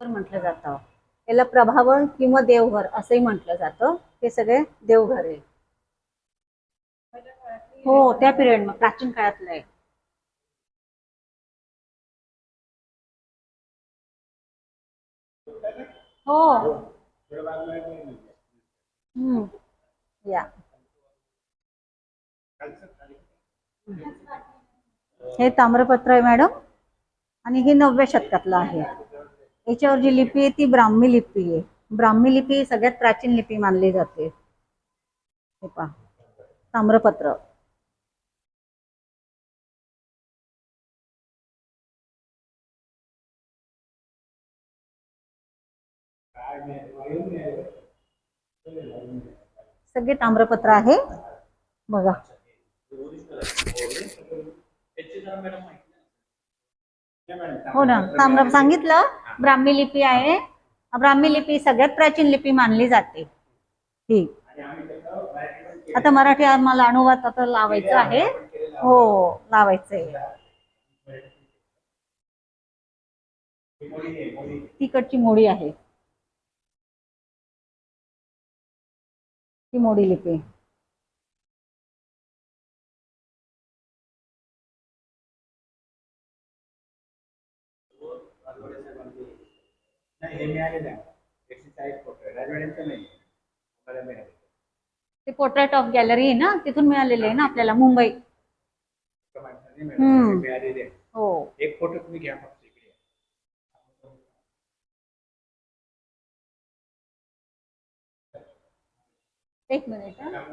म्हटलं जातं. याला प्रभावण किंवा देवघर असंही म्हटलं जातं. हे सगळे देवघर आहे. हो त्या पिरियड मग प्राचीन काळातलं आहे. हो. हम्म. या. हे ताम्रपत्र आहे मॅडम. आणि हे नवव्या शतकातलं आहे. याच्यावर जी लिपी आहे ती ब्राह्मी लिपी आहे. ब्राह्मी लिपी ही सगळ्यात प्राचीन लिपी मानली जाते. हे पहा. ताम्रपत्र. सगळे ताम्रपत्र आहे. बघा. हो ना. ताम्र सांगितलं. ब्राह्मी लिपी आहे. ब्राह्मी लिपी सगळ्यात प्राचीन लिपी मानली जाते. ठीक आता मराठी आम्हाला अनुवाद आता लावायचं आहे. हो लावायचंय तिकडची मोडी आहे. ती मोडी लिपी. हे मिळालेलं आहे एकशे चाळीस फोटो आहे राजवाड्यांचं नाही मला मिळाले ते पोर्ट्रेट ऑफ गॅलरी आहे ना? तिथून मिळालेले आहे ना आपल्याला मुंबई. एका माणसाने हम्म. मिळाले मिळालेले आहे. हो. एक फोटो तुम्ही घ्या फक्त इकडे. एक मिनिट हा.